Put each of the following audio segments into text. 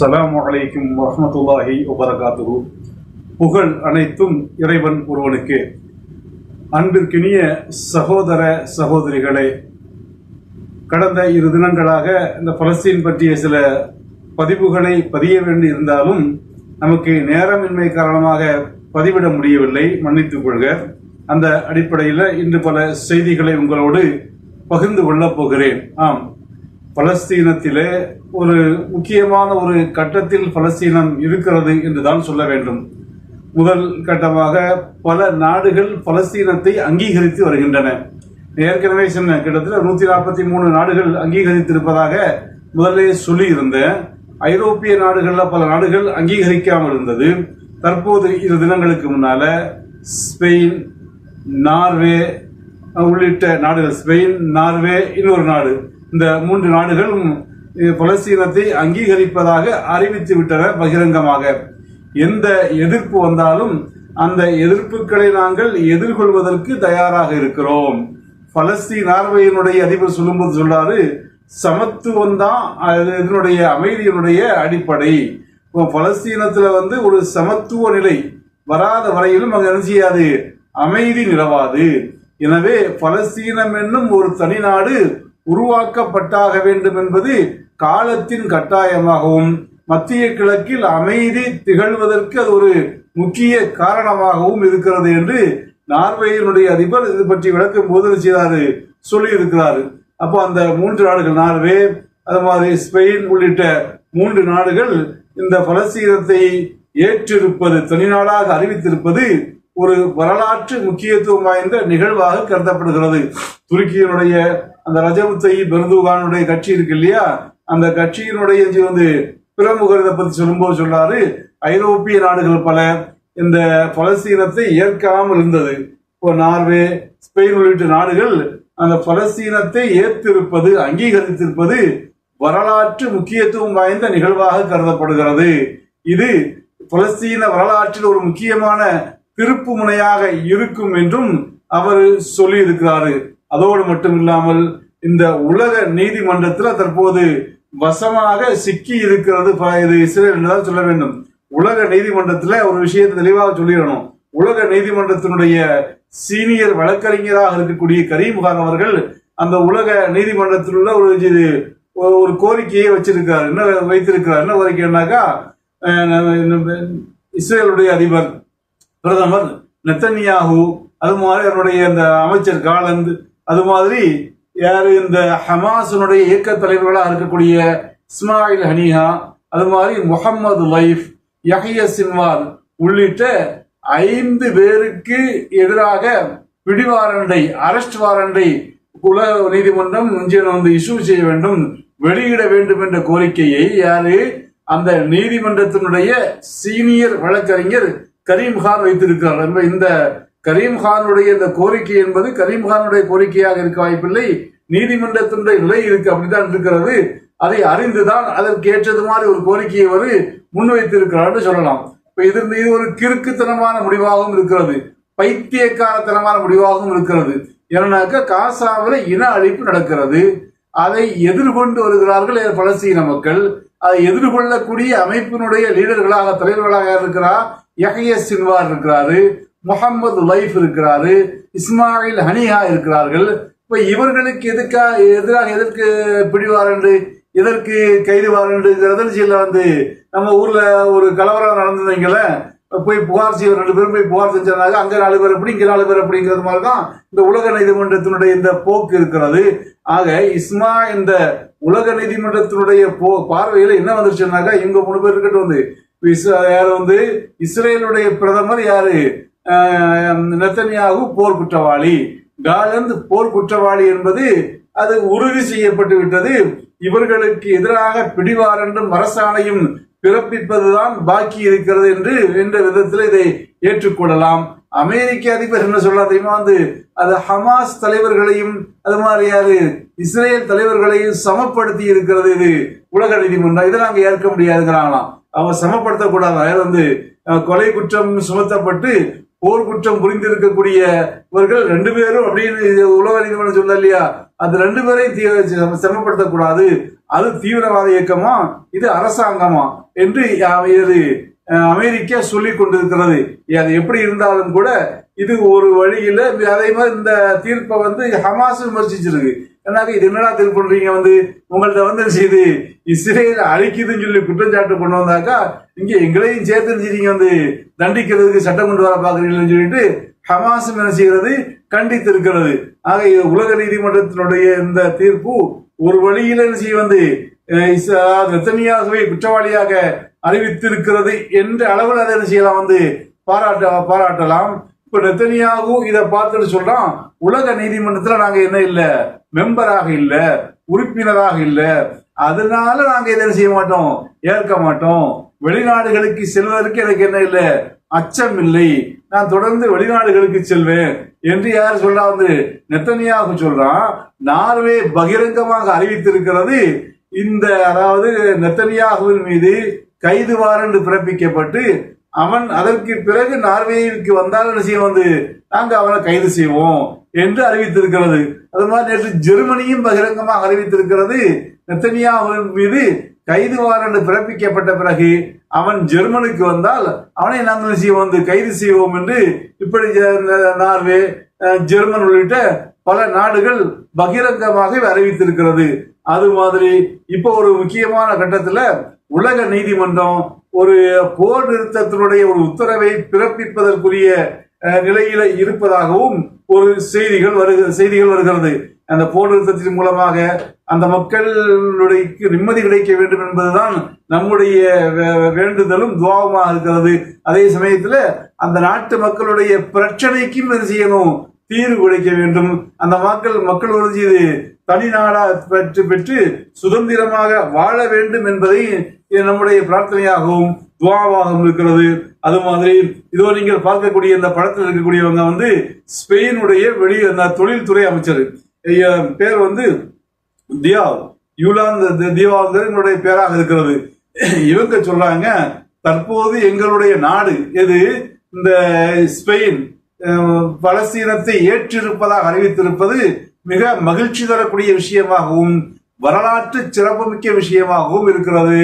அஸ்ஸலாமு அலைக்கும் வரமத்துல்லாஹி வபரகாத்துஹு. புகழ் அனைத்தும் இறைவன் ஒருவனுக்கு. அன்பிற்கினிய சகோதர சகோதரிகளே கடந்த இரு தினங்களாக இந்த பலஸ்தீன் பற்றிய சில பதிவுகளை பதிய வேண்டி இருந்தாலும் நமக்கு நேரமின்மை காரணமாக பதிவிட முடியவில்லை. மன்னித்துக் கொள்க. அந்த அடிப்படையில் இன்று பல செய்திகளை உங்களோடு பகிர்ந்து கொள்ளப் போகிறேன். ஆம். பலஸ்தீனத்திலே ஒரு முக்கியமான ஒரு கட்டத்தில் பலஸ்தீனம் இருக்கிறது என்றுதான் சொல்ல வேண்டும். முதல் கட்டமாக பல நாடுகள் பலஸ்தீனத்தை அங்கீகரித்து வருகின்றன. ஏற்கனவே சொன்ன கிட்டத்தட்ட நூத்தி நாற்பத்தி மூணு நாடுகள் அங்கீகரித்திருப்பதாக முதலே சொல்லி இருந்தேன் ஐரோப்பிய நாடுகளில் பல நாடுகள் அங்கீகரிக்காமல் இருந்தது. தற்போது இரு தினங்களுக்கு முன்னால ஸ்பெயின் நார்வே உள்ளிட்ட நாடுகள் ஸ்பெயின் நார்வே இன்னொரு நாடு இந்த மூன்று நாடுகளும் பலஸ்தீனத்தை அங்கீகரிப்பதாக அறிவித்து விட்டன பகிரங்கமாக. எந்த எதிர்ப்பு வந்தாலும் அந்த எதிர்ப்புகளை நாங்கள் எதிர்கொள்வதற்கு தயாராக இருக்கிறோம். பலஸ்தீன் நார்வையினுடைய அதிபர் சொல்லும்போது சொல்றாரு சமத்துவம் தான் இதனுடைய அமைதியினுடைய அடிப்படை. இப்போ பலஸ்தீனத்துல வந்து ஒரு சமத்துவ நிலை வராத வரையிலும் அங்க என்ன செய்யாது? அமைதி நிலவாது. எனவே பலஸ்தீனம் என்னும் ஒரு தனி நாடு உருவாக்கப்பட்டாக வேண்டும் என்பது காலத்தின் கட்டாயமாகவும் மத்திய கிழக்கில் அமைதி திகழ்வதற்கு அது ஒரு முக்கிய காரணமாகவும் இருக்கிறது என்று நார்வேயினுடைய அதிபர் இது பற்றி விளக்கும் போது செய்தாரு? சொல்லி இருக்கிறாரு அப்போ அந்த மூன்று நாடுகள் நார்வே அது மாதிரி ஸ்பெயின் உள்ளிட்ட மூன்று நாடுகள் இந்த பலஸ்தீனத்தை ஏற்றிருப்பது தனிநாடாக அறிவித்திருப்பது ஒரு வரலாற்று முக்கியத்துவம் வாய்ந்த நிகழ்வாக கருதப்படுகிறது. துருக்கியினுடைய அந்த ரஜப் தய்யிப் கட்சி இருக்கு இல்லையா? அந்த கட்சியினுடைய வந்து பிரமுகர் இதை பத்தி சொல்லும்போது சொல்றாரு ஐரோப்பிய நாடுகள் பல இந்த பலஸ்தீனத்தை ஏற்காமல் இருந்தது. இப்போ நார்வே ஸ்பெயின் உள்ளிட்ட நாடுகள் அந்த பலஸ்தீனத்தை ஏற்றிருப்பது அங்கீகரித்திருப்பது வரலாற்று முக்கியத்துவம் வாய்ந்த நிகழ்வாக கருதப்படுகிறது. இது பலஸ்தீன வரலாற்றில் ஒரு முக்கியமான திருப்பு முனையாக இருக்கும் என்றும் அவர் சொல்லி இருக்கிறாரு அதோடு மட்டும் இல்லாமல் இந்த உலக நீதிமன்றத்தில் தற்போது வசமாக சிக்கி இருக்கிறது ப- இது இஸ்ரேல் என்றுதான் சொல்ல வேண்டும். உலக நீதிமன்றத்தில் ஒரு விஷயத்தை தெளிவாக சொல்லிடணும். உலக நீதிமன்றத்தினுடைய சீனியர் வழக்கறிஞராக இருக்கக்கூடிய கரீம்கான் அவர்கள் அந்த உலக நீதிமன்றத்தில் உள்ள ஒரு இது ஒரு- கோரிக்கையை வச்சிருக்காரு. என்ன வைத்திருக்கிறார்? என்ன கோரிக்கைன்னாக்கா இஸ்ரேலுடைய அதிபர் பிரதமர் நெத்தன்யாகு அது மாதிரி அவருடைய இந்த அமைச்சர் காலந்த் அது மாதிரி யாரு இந்த ஹமாஸினுடைய இயக்க தலைவர்களாக இருக்கக்கூடிய இஸ்மாயில் ஹனிஹா அது மாதிரி முகமது லைஃப் யஹிய சின்வால் உள்ளிட்ட ஐந்து பேருக்கு எதிராக பிடிவாரண்டை அரெஸ்ட் வாரண்டை உலக நீதிமன்றம் முஞ்சியன் வந்து இஷ்யூ செய்ய வேண்டும் வெளியிட வேண்டும் என்ற கோரிக்கையை யாரு அந்த நீதிமன்றத்தினுடைய சீனியர் வழக்கறிஞர் கரீம் கான் வைத்திருக்கிறார். என்ப இந்த கரீம் கானுடைய இந்த கோரிக்கை என்பது கரீம் கானுடைய கோரிக்கையாக இருக்க வாய்ப்பில்லை. நீதிமன்றத்தினுடைய நிலை இருக்கு அப்படித்தான் இருக்கிறது. அதை அறிந்துதான் அதற்கு ஏற்றது மாதிரி ஒரு கோரிக்கையை அவர் முன்வைத்திருக்கிறார் சொல்லலாம். இப்ப இது இது ஒரு கிறுக்குத்தனமான முடிவாகவும் இருக்கிறது. பைத்தியக்காரத்தனமான முடிவாகவும் இருக்கிறது. ஏன்னாக்க காசாவில் இன அழிப்பு நடக்கிறது. அதை எதிர்கொண்டு வருகிறார்கள் பலஸ்தீன மக்கள். அதை எதிர்கொள்ளக்கூடிய அமைப்பினுடைய லீடர்களாக தலைவர்களாக இருக்கிறார் யஹ்ய சின்வார் இருக்கிறாரு முகமது லைஃப் இருக்கிறாரு இஸ்மாயில் ஹனிஹா இருக்கிறார்கள். இப்ப இவர்களுக்கு எதுக்கா எதிராக எதற்கு பிடிவாரண்டு எதற்கு கைது வாரண்டுங்கிறதுல வந்து நம்ம ஊர்ல ஒரு கலவரம் நடந்ததுங்கள போய் புகார் செய்ய ரெண்டு பேரும் போய் புகார் செஞ்சாங்க. அங்க நாலு பேர் எப்படி இங்க நாலு பேர் அப்படிங்கிறது மாதிரி தான் இந்த உலக நீதிமன்றத்தினுடைய இந்த போக்கு இருக்கிறது. ஆக இஸ்மா இந்த உலக நீதிமன்றத்தினுடைய போ பார்வையில என்ன வந்துருச்சுன்னாக்கா இவங்க மூணு பேர் இருக்கட்டும் வந்து யார் வந்து? இஸ்ரேலுடைய பிரதமர் யாரு? நெத்தனியாகு போர் குற்றவாளி. காலந்து போர் குற்றவாளி என்பது அது உறுதி செய்யப்பட்டு விட்டது. இவர்களுக்கு எதிராக பிடிவாரென்றும் அரசாணையும் பிறப்பிப்பதுதான் பாக்கி இருக்கிறது என்று என்ற விதத்தில் இதை ஏற்றுக்கொள்ளலாம். அமெரிக்க அதிபர் என்ன சொல்ல தெரியுமா? வந்து அது ஹமாஸ் தலைவர்களையும் அது மாதிரி யாரு? இஸ்ரேல் தலைவர்களையும் சமப்படுத்தி இருக்கிறது இது. உலக நீதிமன்றம். இதை நாங்க ஏற்க முடியாதுங்கிறாங்களாம். அவங்க சமப்படுத்தக்கூடாது. அதாவது வந்து கொலை குற்றம் சுமத்தப்பட்டு போர் குற்றம் புரிந்திருக்கக்கூடியவர்கள் ரெண்டு பேரும் அப்படின்னு உலக நீதிமன்றம் சொல்ல இல்லையா? அந்த ரெண்டு பேரையும் தீ- சிரமப்படுத்தக்கூடாது அது தீவிரவாத இயக்கமா? இது அரசாங்கமா? என்று இது அமெரிக்கா சொல்லி கொண்டிருக்கிறது. அது எப்படி இருந்தாலும் கூட இது ஒரு வழியில அதே மாதிரி இந்த தீர்ப்பை வந்து ஹமாஸ் விமர்சிச்சிருக்கு. ஏன்னாக்க இது என்னடா தீர்ப்பு பண்றீங்க வந்து? உங்கள்ட்ட வந்து செய்து இஸ்ரேல் அழிக்குதுன்னு சொல்லி குற்றச்சாட்டு கொண்டு வந்தாக்கா இங்க எங்களையும் சேர்த்து நீங்க வந்து? தண்டிக்கிறதுக்கு சட்டம் கொண்டு வர பாக்குறீங்கன்னு சொல்லிட்டு ஹமாஸ் என்ன செய்கிறது? கண்டித்து இருக்கிறது ஆக இது உலக நீதிமன்றத்தினுடைய இந்த தீர்ப்பு ஒரு வழியில என்ன செய்ய வந்து நெத்தனியாகவே குற்றவாளியாக அறிவித்திருக்கிறது என்ற அளவில் அதை என்ன செய்யலாம் வந்து பாராட்ட பாராட்டலாம். இப்ப நெத்தனியாகவும் இதை பார்த்துட்டு சொல்றான் உலக நீதிமன்றத்துல நாங்க என்ன இல்ல மெம்பராக இல்ல உறுப்பினராக இல்ல. அதனால நாங்க இதை செய்ய மாட்டோம் ஏற்க மாட்டோம். வெளிநாடுகளுக்கு செல்வதற்கு எனக்கு என்ன இல்லை அச்சம் இல்லை. நான் தொடர்ந்து வெளிநாடுகளுக்கு செல்வேன் என்று யார் சொல்றா வந்து நெத்தனியாக சொல்றான். நார்வே பகிரங்கமாக அறிவித்திருக்கிறது இந்த அதாவது நெத்தனியாகுவின் மீது கைது வாரண்டு பிறப்பிக்கப்பட்டு அவன் அதற்கு பிறகு நார்வேயிற்கு வந்தால் என்ன செய்ய வந்து நாங்கள் அவனை கைது செய்வோம் என்று அறிவித்திருக்கிறது. அது மாதிரி நேற்று ஜெர்மனியும் பகிரங்கமாக அறிவித்திருக்கிறது. நெத்தனியாவின் மீது கைது வாரண்டு பிறப்பிக்கப்பட்ட பிறகு அவன் ஜெர்மனுக்கு வந்தால் அவனை நாங்கள் விஷயம் செய்வோம்? வந்து கைது செய்வோம் என்று இப்படி நார்வே ஜெர்மன் உள்ளிட்ட பல நாடுகள் பகிரங்கமாக அறிவித்திருக்கிறது. அது மாதிரி இப்போ ஒரு முக்கியமான கட்டத்தில் உலக நீதிமன்றம் ஒரு போர் நிறுத்தத்தினுடைய ஒரு உத்தரவை பிறப்பிப்பதற்குரிய நிலையில இருப்பதாகவும் ஒரு செய்திகள் வருக செய்திகள் வருகிறது. அந்த போர் நிறுத்தத்தின் மூலமாக அந்த மக்களுடைய நிம்மதி கிடைக்க வேண்டும் என்பதுதான் நம்முடைய வே- வேண்டுதலும் துவாவுமாக இருக்கிறது. அதே சமயத்துல அந்த நாட்டு மக்களுடைய பிரச்சனைக்கும் இது செய்யணும். தீர்வு கிடைக்க வேண்டும். அந்த மக்கள் மக்கள் ஒரு இது தனி நாடா பெற்று பெற்று சுதந்திரமாக வாழ வேண்டும் என்பதை நம்முடைய பிரார்த்தனையாகவும் துவாவாகவும் இருக்கிறது. அது மாதிரி இதோ நீங்கள் பார்க்கக்கூடிய இந்த படத்தில் இருக்கக்கூடியவங்க வந்து ஸ்பெயினுடைய வெளி அந்த தொழில்துறை அமைச்சர். பேர் வந்து தியா யூலாந்த தியாவாங்கிறது என்னுடைய பேராக இருக்கிறது. இவங்க சொல்றாங்க தற்போது எங்களுடைய நாடு எது? இந்த ஸ்பெயின். பலஸ்தீனத்தை ஏற்றிருப்பதாக அறிவித்திருப்பது மிக மகிழ்ச்சி தரக்கூடிய விஷயமாகவும் வரலாற்று சிறப்புமிக்க விஷயமாகவும் இருக்கிறது.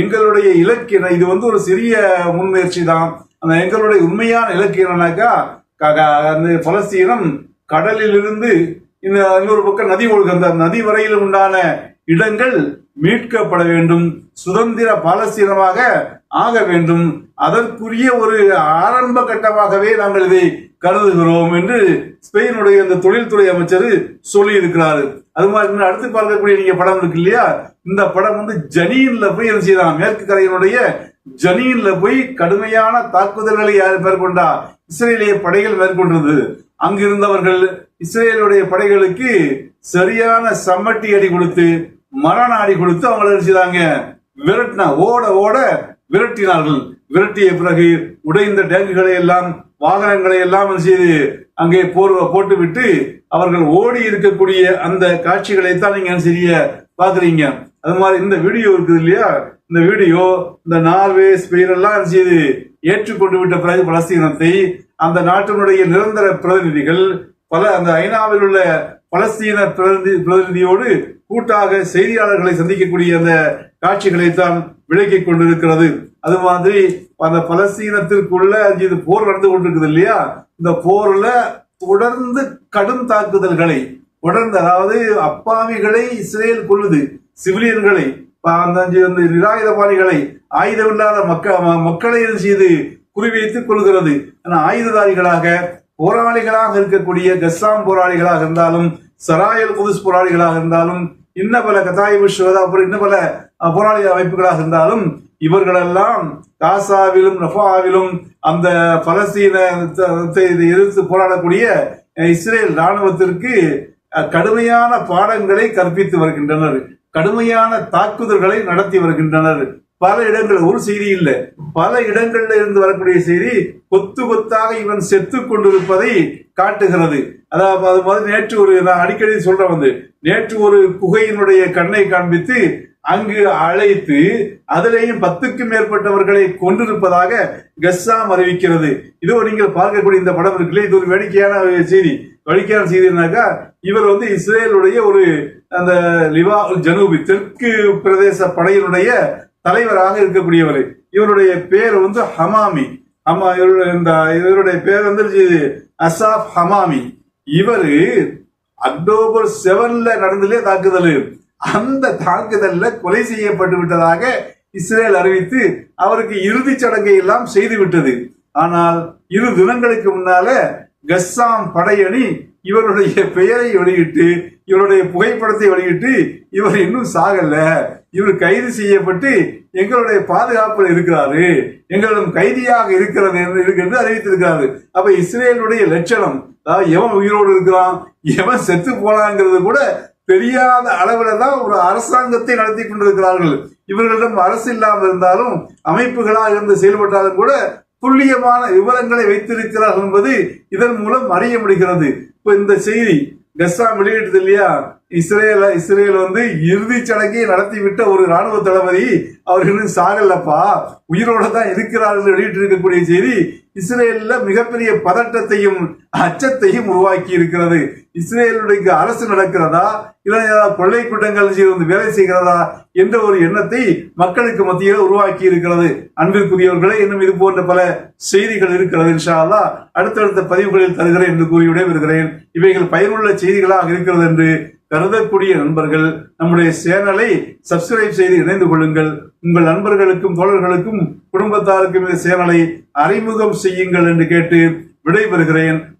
எங்களுடைய இலக்கு என்ன? இது வந்து ஒரு சிறிய முன்முயற்சி தான். அந்த எங்களுடைய உண்மையான இலக்கு என்னன்னாக்கா அந்த பலஸ்தீனம் கடலிலிருந்து இந்த இன்னொரு பக்கம் நதி ஒழுகு அந்த நதி வரையிலும் உண்டான இடங்கள் மீட்கப்பட வேண்டும் சுதந்திர பாலஸ்தீனமாக ஆக வேண்டும். அதற்குரிய ஒரு ஆரம்ப கட்டமாகவே நாங்கள் இதை கருதுகிறோம் என்று ஸ்பெயினுடைய இந்த தொழில்துறை அமைச்சர் சொல்லி இருக்கிறாரு அது மாதிரி அடுத்து பார்க்கக்கூடிய நீங்க படம் இருக்கு இல்லையா? இந்த படம் வந்து ஜனீன்ல போய் என்ன செய்யலாம் மேற்கு கரையினுடைய ஜனீன்ல போய் கடுமையான தாக்குதல்களை யார் மேற்கொண்டா? இஸ்ரேலிய படைகள் மேற்கொண்டது. அங்கிருந்தவர்கள் இஸ்ரேலுடைய படைகளுக்கு சரியான சம்மட்டி அடி கொடுத்து மரண அடி கொடுத்து அவங்களை செய்தாங்க? விரட்டினா ஓட ஓட விரட்டினார்கள். விரட்டிய பிறகு உடைந்த டேங்குகளை எல்லாம் வாகனங்களை எல்லாம் செய்து அங்கே போர் போட்டுவிட்டு அவர்கள் ஓடி இருக்கக்கூடிய அந்த காட்சிகளை தான் நீங்க என்ன செய்ய பாக்குறீங்க அது மாதிரி இந்த வீடியோ இருக்குது இல்லையா? இந்த வீடியோ இந்த நார்வே ஸ்பெயின் எல்லாம் செய்து ஏற்றுக்கொண்டு விட்ட பிறகு பலஸ்தீனத்தை அந்த நாட்டினுடைய நிரந்தர பிரதிநிதிகள் பல அந்த ஐநாவில் உள்ள பலஸ்தீன பிரதிநிதி பிரதிநிதியோடு கூட்டாக செய்தியாளர்களை சந்திக்கக்கூடிய அந்த காட்சிகளை தான் விளக்கிக் கொண்டிருக்கிறது. அது மாதிரி அந்த பலஸ்தீனத்திற்குள்ள இது போர் நடந்து கொண்டிருக்குது இல்லையா? இந்த போர்ல தொடர்ந்து கடும் தாக்குதல்களை தொடர்ந்து அதாவது அப்பாவிகளை இஸ்ரேல் கொள்ளுது சிவிலியன்களை அந்த அந்த நிராயுதபாணிகளை ஆயுதம் இல்லாத மக்க மக்களை இது செய்து குறிவைத்துக் கொள்கிறது. ஆயுததாரிகளாக போராளிகளாக இருக்கக்கூடிய கஸ்ஸாம் போராளிகளாக இருந்தாலும் சராயல் குதுஸ் போராளிகளாக இருந்தாலும் இன்ன பல கதாயிபு ஷோதா அப்புறம் இன்ன பல போராளி அமைப்புகளாக இருந்தாலும் இவர்களெல்லாம் காசாவிலும் ரஃபாவிலும் அந்த பலஸ்தீனத்தை எதிர்த்து போராடக்கூடிய இஸ்ரேல் ராணுவத்திற்கு கடுமையான பாடங்களை கற்பித்து வருகின்றனர். கடுமையான தாக்குதல்களை நடத்தி வருகின்றனர். பல இடங்கள் ஒரு செய்தி இல்லை. பல இடங்கள்ல இருந்து வரக்கூடிய செய்தி கொத்து கொத்தாக இவன் செத்து கொண்டிருப்பதை காட்டுகிறது. அதாவது அது மாதிரி நேற்று ஒரு நான் அடிக்கடி சொல்றேன் வந்து நேற்று ஒரு குகையினுடைய கண்ணை காண்பித்து அங்கு அழைத்து அதிலேயும் பத்துக்கும் மேற்பட்டவர்களை கொண்டிருப்பதாக கஸ்ஸாம் அறிவிக்கிறது. இதோ நீங்கள் பார்க்கக்கூடிய இந்த படம் இருக்குல்ல இது ஒரு வேடிக்கையான செய்தி. வேடிக்கையான செய்தினாக்கா இவர் வந்து இஸ்ரேலுடைய ஒரு அந்த லிவா ஜனூபி தெற்கு பிரதேச படையினுடைய தலைவராக இருக்கக்கூடியவர். இவருடைய பேர் வந்து ஹமாமி. ஆமா இவருடைய இந்த இவருடைய பேர் வந்து அசாப் ஹமாமி. இவர் அக்டோபர் செவன்ல நடந்துலே தாக்குதல். அந்த தாக்குதல்ல கொலை செய்யப்பட்டு விட்டதாக இஸ்ரேல் அறிவித்து அவருக்கு இறுதிச் சடங்கை எல்லாம் செய்து விட்டது. ஆனால் இரு தினங்களுக்கு முன்னால கஸ்ஸாம் படையணி இவருடைய பெயரை வெளியிட்டு இவருடைய புகைப்படத்தை வெளியிட்டு இவர் இன்னும் சாகல. இவர் கைது செய்யப்பட்டு எங்களுடைய பாதுகாப்பில் இருக்கிறாரு. எங்களிடம் கைதியாக இருக்கிறது என்று அறிவித்திருக்கிறாரு. அப்ப இஸ்ரேலுடைய லட்சணம் அதாவது எவன் உயிரோடு இருக்கிறான் எவன் செத்து போனாங்கிறது கூட தெரியாத அளவுல தான் ஒரு அரசாங்கத்தை நடத்தி கொண்டிருக்கிறார்கள். இவர்களிடம் அரசு இல்லாமல் இருந்தாலும் அமைப்புகளாக இருந்து செயல்பட்டாலும் கூட துல்லியமான விவரங்களை வைத்திருக்கிறார்கள் என்பது இதன் மூலம் அறிய முடிகிறது. இப்ப இந்த செய்தி கஸ்ஸா வெளியிட்டது இல்லையா? இஸ்ரேல இஸ்ரேல் வந்து இறுதிச் சடங்கை நடத்தி விட்ட ஒரு ராணுவ தளபதி அவர் இன்னும் சாகலப்பா உயிரோட தான் இருக்கிறார் என்று வெளியிட்டு இருக்கக்கூடிய செய்தி இஸ்ரேல்ல மிகப்பெரிய பதட்டத்தையும் அச்சத்தையும் உருவாக்கி இருக்கிறது. இஸ்ரேலுடைய அரசு நடக்கிறதா? இல்லை கொள்ளை கூட்டங்கள் வந்து வேலை செய்கிறதா? என்ற ஒரு எண்ணத்தை மக்களுக்கு மத்தியில் உருவாக்கி இருக்கிறது. அன்பிற்குரியவர்களே இன்னும் இது போன்ற பல செய்திகள் இருக்கிறது. இன்ஷால்லா அடுத்தடுத்த பதிவுகளில் தருகிறேன் என்று கூறி விடைபெறுகிறேன். இவைகள் பயனுள்ள செய்திகளாக இருக்கிறது என்று கருதக்கூடிய நண்பர்கள் நம்முடைய சேனலை சப்ஸ்கிரைப் செய்து இணைந்து கொள்ளுங்கள். உங்கள் நண்பர்களுக்கும் தோழர்களுக்கும் குடும்பத்தாருக்கும் இந்த சேனலை அறிமுகம் செய்யுங்கள் என்று கேட்டு விடைபெறுகிறேன்.